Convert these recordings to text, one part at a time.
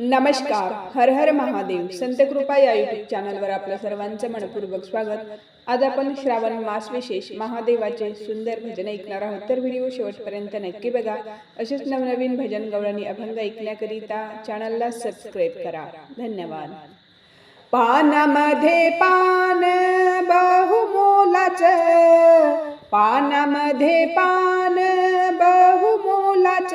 नमस्कार. हर हर महादेव. संत कृपा या युट्यूब चॅनलवर आपलं सर्वांचं मनपूर्वक स्वागत. आज आपण श्रावण मास विशेष महादेवाचे सुंदर भजन ऐकणार आहोत. तर व्हिडिओ शेवटपर्यंत नक्की बघा. असेच नवनवीन भजन गवळणी अभंग ऐकण्याकरिता चॅनलला सबस्क्राईब करा. धन्यवाद. पानामध्ये पान बहुमोलाच. पानामध्ये पान बहुमोलाच.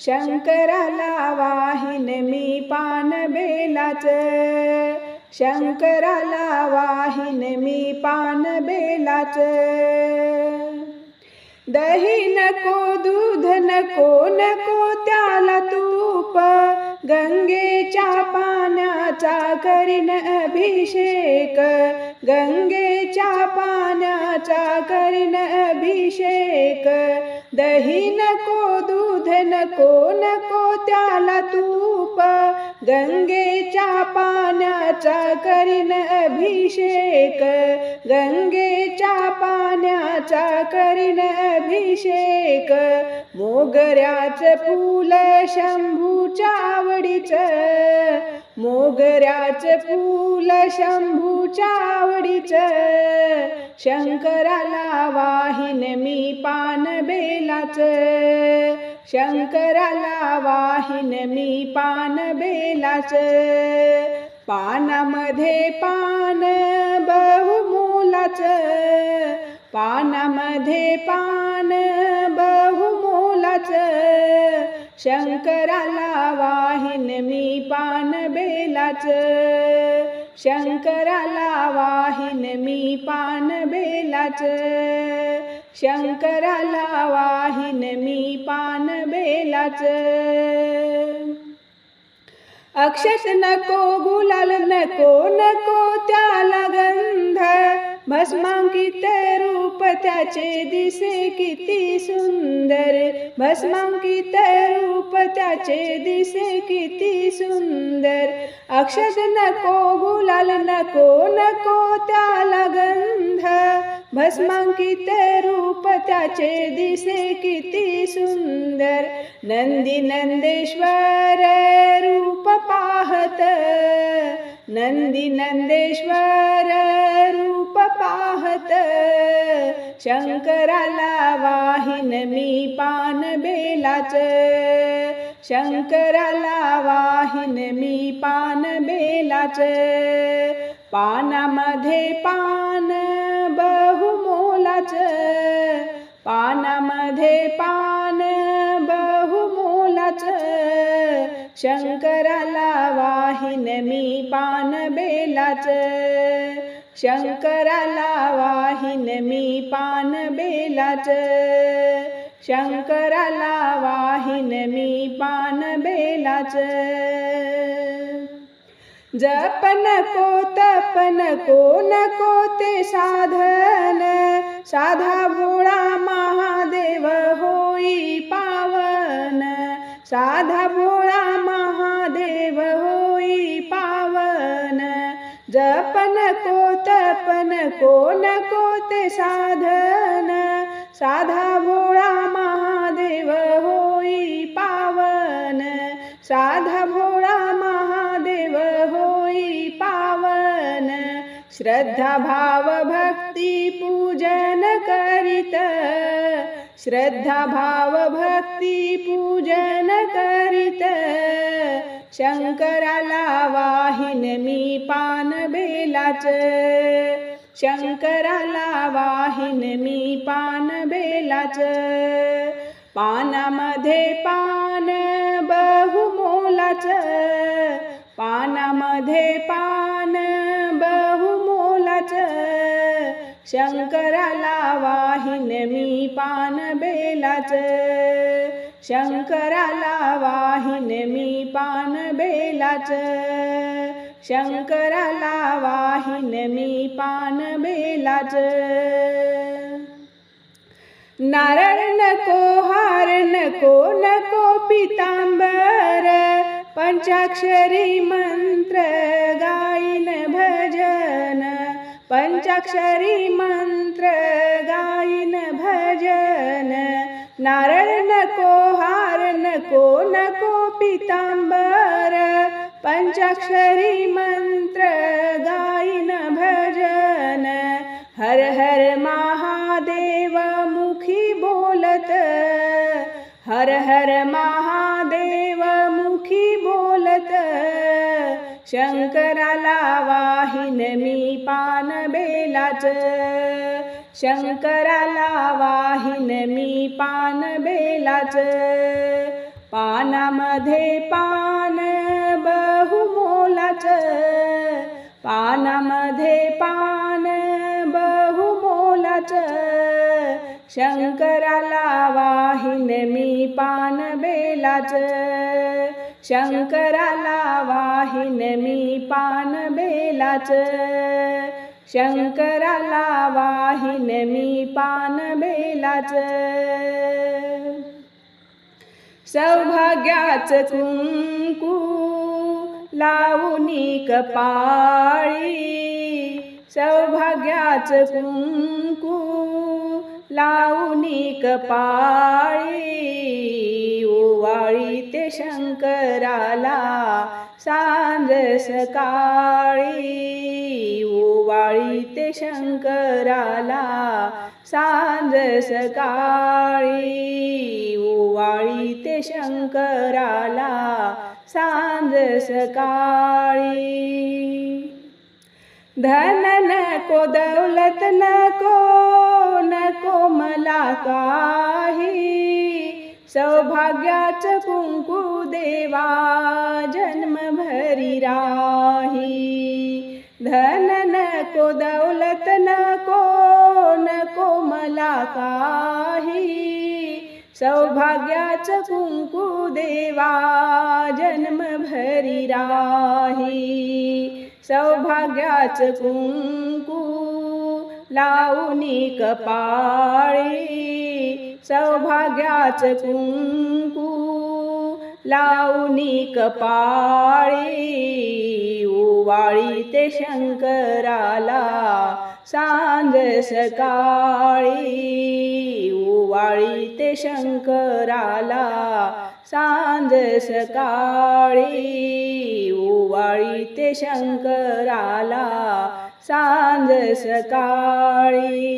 शंकराला वाहिन मी पान बेलाच. शंकराला वाहिन मी पान बेलाच. दही नको दूध नको नको त्याला तूप. गंगेच्या पाण्याचा करीन अभिषेक. गंगेच्या पाण्याचा करीन अभिषेक. दही नको दूध नको नको त्याला तूप. गंगेच्या पाण्याचा करीन अभिषेक. गंगेच्या पाण्याचा करीन अभिषेक. मोगऱ्याच फुल शंभूच्या आवडीच. मोगऱ्याच फूल शंभूच्या आवडीच. शंकराला वाहिन मी पान बेलाच. शंकराला वाहिन मी पान बेलाच. पानामध्ये पान बहुमोलाच. पानामध्ये पान बहुमोलाच. शंकराला वाहिन मी पान बेलाच. शंकराला वाहिन मी पान बेलाच. शंकराला वाहिन मी पान बेलाच. अक्षत नको गुलाल नको नको त्याला गंध. भस्मांकित रूप त्याचे दिसे किती सुंदर. भस्मांकित रूप त्याचे दिसे किती सुंदर. अक्षत नको गुलाल नको नको त्याला गंध. भस्मांकित रूप त्याचे दिसे किती सुंदर. नंदी नंदेश्वर रूप पाहत. नंदी नंदेश्वर रूप वाहिन मी पान बेलाच शंकराला वाहिन मी पान बेलाच पानामध्ये पान बहुमोलाच। पानामध्ये पान बहुमोलाच। शंकराला वाहिन मी पान बेलाच शंकराला वाहिन मी पान बेलाच. शंकराला वाहिन मी पान बेलाच. जप नको तप नको नको ते साधन. साधा भोळा महादेव होई पावन. साधा भोळा जप नको तप नको नको ते साधन। साधा भोळा महादेव होई पावन। साधा भोळा महादेव होई पावन। श्रद्धा भाव भक्ती पूजन करीत। श्रद्धा भाव भक्ती पूजन करीत। शंकराला वाहिन मी पान बेलाच. शंकराला वाहिन मी पान बेलाच. पानामध्ये पान बहुमोलाच. पानामध्ये पान बहुमोलाच. शंकराला वाहिन मी पान बेलाच. शंकराला वाहिन मी पान बेलाच। शंकराला वाहिन मी पान बेलाच। नारळ नको हार नको नको पितांबर। पंचाक्षरी मंत्र गायन भजन। पंचाक्षरी मंत्र गायन भजन नारळ नको हार नको नको पितांबर पंचाक्षरी मंत्र गायन भजन। हर हर महादेव मुखी बोलत हर हर महादेव मुखी बोलत। शंकराला वाहिन मी पान बेलाच शंकराला वाहिन मी पान बेलाच. पानामध्ये पान बहुमोलाच. पानामध्ये पान बहुमोलाच. शंकराला वाहिन मी पान बेलाच. शंकराला वाहिन मी पान बेलाच. शंकराला वाहिन मी पान बेलाच. सौभाग्याच कुंकू लावणी कपाळी सौभाग्याच कुंकू लावणी कपाळी ओवाळी ते शंकराला सांज सकाळी ओवाळी ते शंकराला सांज सकाळी ओवाळी ते शंकराला सांज सकाळी. धन नको दौलत नको नको मला काही सौभाग्याचं कुंकू देवा जन्म भरी राही. धन नको दौलत नको नको मला काही सौभाग्याचं कुंकू देवा जन्म भरी राही. सौभाग्याचं कुंकू लावणी कपाळी सौभाग्याचं कुंकू लावणी कपाळी ओवाळी ते शंकराला सांज सकाळी. ओवाळी ते शंकराला सांज सकाळी. ओवाळी ते शंकराला सांज सकाळी.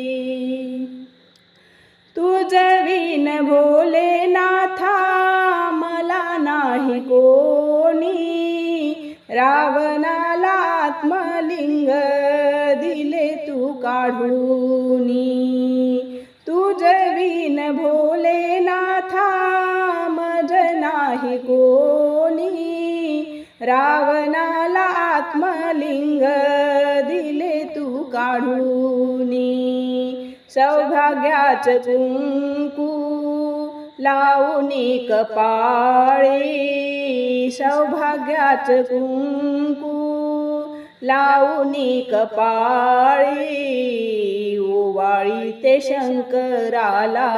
तुझ विन भोलेनाथा मला नाही कोणी. रावणाला आत्मलिंग दिले तू काढूनी. तुझ विन भोलेनाथा मज नाही कोणी. रावणाला आत्मलिंग काढूनी सौभाग्याच कुंकू लावणी कपाळी सौभाग्याच कुंकू लावणी कपाळी ओवाळी ते शंकराला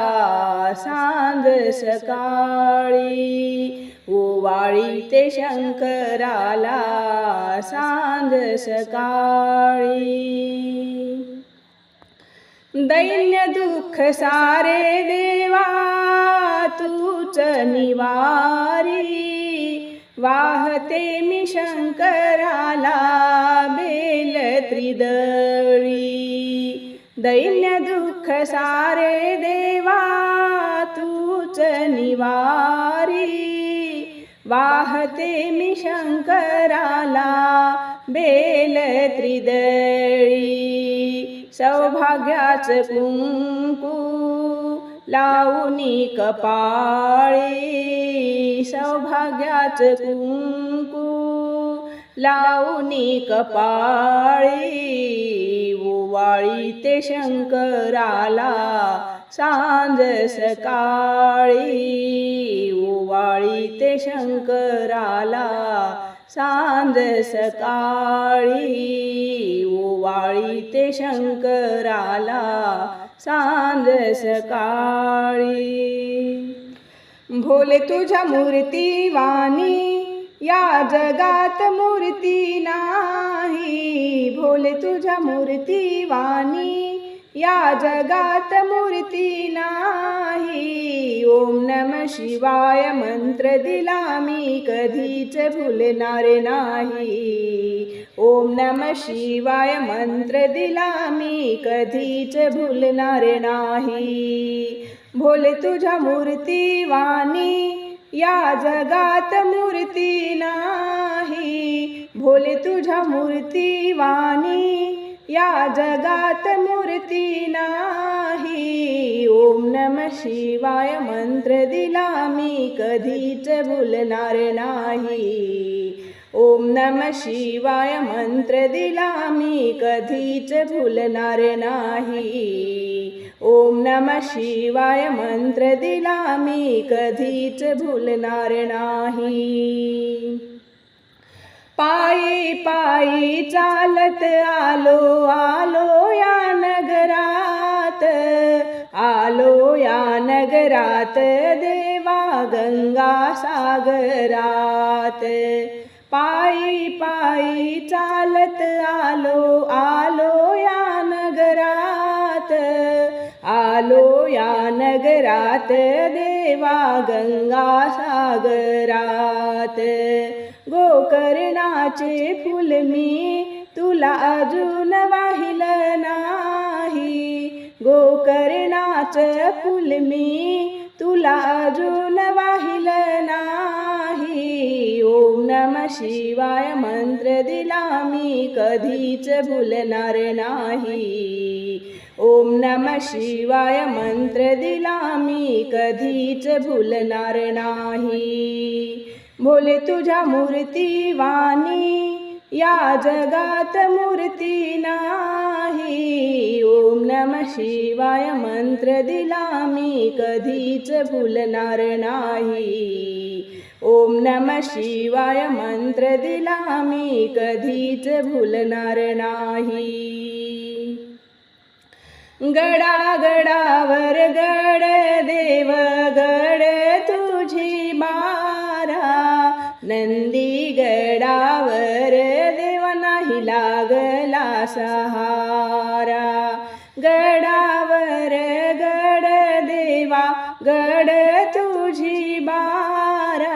सांज सकाळी ओवाळी ते शंकराला सांज सकाळी. दैन्य दुःख सारे देवा तूच निवारी. वाहते मी शंकराला बेल त्रिदळी. दैन्य दुःख सारे देवा तूच निवारी. वाहते मी शंकराला बेल त्रिदळी. सौभाग्याच कुंकू लावणी कपाळी. सौभाग्याच कुंकू लावणी कपाळी. ओवाळी ते शंकराला सांज सकाळी ओवाळी ते शंकराला. सांज सकाळी ओवाळी ते शंकराला. सांज सकाळी. भोले तुझ्या मूर्ती वाणी या जगात मूर्ती नाही. भोले तुझ्या मूर्ती वाणी या जगात मूर्ती नाही. ओम नम शिवाय मंत्र दिला मी कधीच भूलणार नाही. ओम नम शिवाय मंत्र दिला मी कधीच भूलणार नाही. भोले तुझ्या मूर्ती वाणी या जगात मूर्ती नाही. भोले तुझ्या मूर्ती वाणी या जगात मूर्ती नाही. ओम नम शिवाय मंत्र दिला मी कधीच भूलणार नाही. ओम नम शिवाय मंत्र दिला मी कधीच भुलणार नाही. ओम नम शिवाय मंत्र दिला मी कधीच भुलणार नाही. पायी पायी चालत आलो आलो या नगरात. आलो या नगरात देवा गंगा सागरात. पायी पायी चालत आलो आलो या नगरात. आलो या नगरात देवा गंगा सागरात. गोकर्णाचे फुल मी तुला अजून वाहिलं नाही. गोकर्णाचं फुल मी तुला अजून वाहिलं नाही. ओम नम शिवाय मंत्र दिला मी कधीच भुलणार नाही. ओम नम शिवाय मंत्र दिला मी कधीच भुलणार नाही. भोले तुझ्या मूर्ती वाणी या जगात मूर्ती नाही. ओम नम शिवाय मंत्र दिला मी कधीच भुलणार नाही. ओम नम शिवाय मंत्र दिला मी कधीच भुलणार नाही. गडा गडावर गड देव गड तुझी मा नंदी गडावर देवा नाही लागला सहारा. गडावर गड देवा गड तुझी बारा.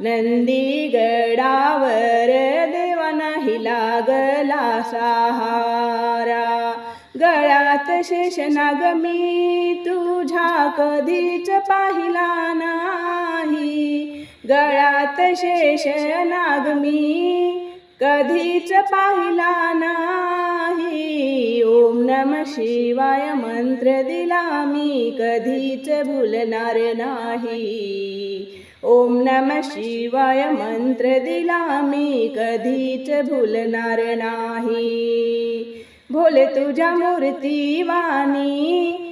नंदी गडावर देवा नाही लागला सहारा. गळ्यात शेषनाग मी तुझ्या कधीच पाहिला नाही. गळ्यात शेषनाग मी कधीच पाहिला नाही. ओम नम शिवाय मंत्र दिला मी कधीच भुलणार नाही. ओम नम शिवाय मंत्र दिला मी कधीच भुलणार नाही. भोले तुझ्या मूर्ती वाणी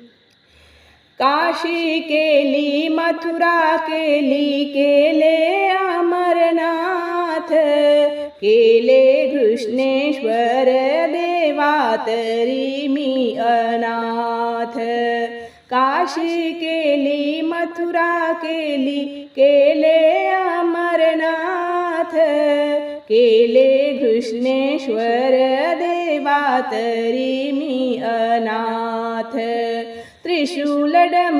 काशी केली मथुरा केली केले अमरनाथ. केले कृष्णेश्वर देवा तरी मी अनाथ. काशी केली मथुरा केली केले अमरनाथ. केले कृष्णेश्वर देवा तरी मी अनाथ. त्रिशूलडमरुवाला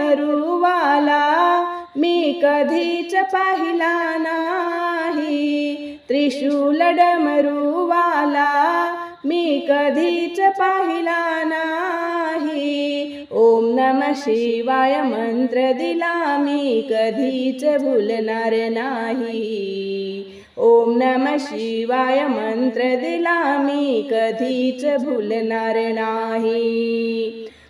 मी कधीच पाहिला नाही. त्रिशूलडमरुवाला मी कधीच पाहिला नाही. ओम नम शिवाय मंत्र दिला मी कधीच भुलणार नाही. ओम नम शिवाय मंत्र दिला मी कधीच भुलणार नाही.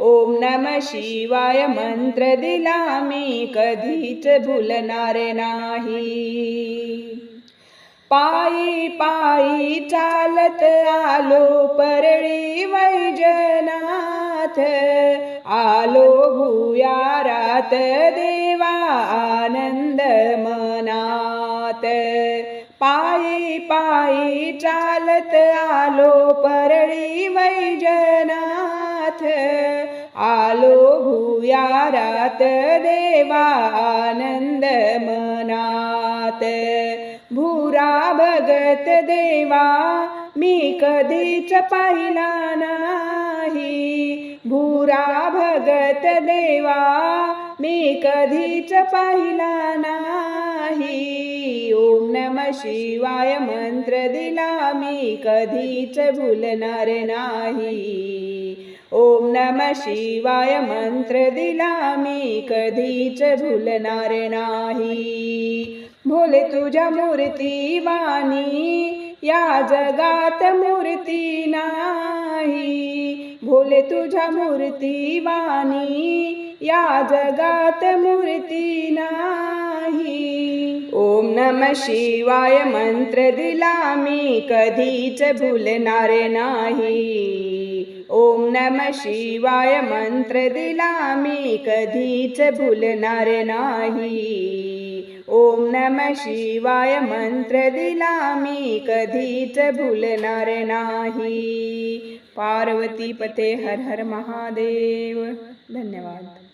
ओम नम शिवाय मंत्र दिला मी कधीच भुलणार नाही. पायी पायी चालत आलो परळी वैजनाथ. आलो भूयारात देवा आनंद मनात. पायी पायी चालत आलो परळी वैजनाथ. आलो भुयारात देवा आनंद मनात भूरा भगत देवा मी कधीच पाहिला नाही. भूरा भगत देवा मी कधीच पाहिला नाही. ओम नम शिवाय मंत्र दिला मी कधीच भुलणार नाही. ओम नम शिवाय मंत्र दिला मी कधीच भुलणार नाही. भोले तुझ्या मूर्ती वाणी या जगात मूर्ती नाही. भोले तुझ्या मूर्ती वाणी या जगात मूर्ती नाही. ओम नम शिवाय मंत्र दिला मी कधीच भुलणार नाही. ओम नम शिवाय मंत्र दिला मी कधीच भुलणार नाही. ओम नम शिवाय मंत्र दिला मी कधीच भुलणार नाही. पार्वती पते हर हर महादेव. धन्यवाद.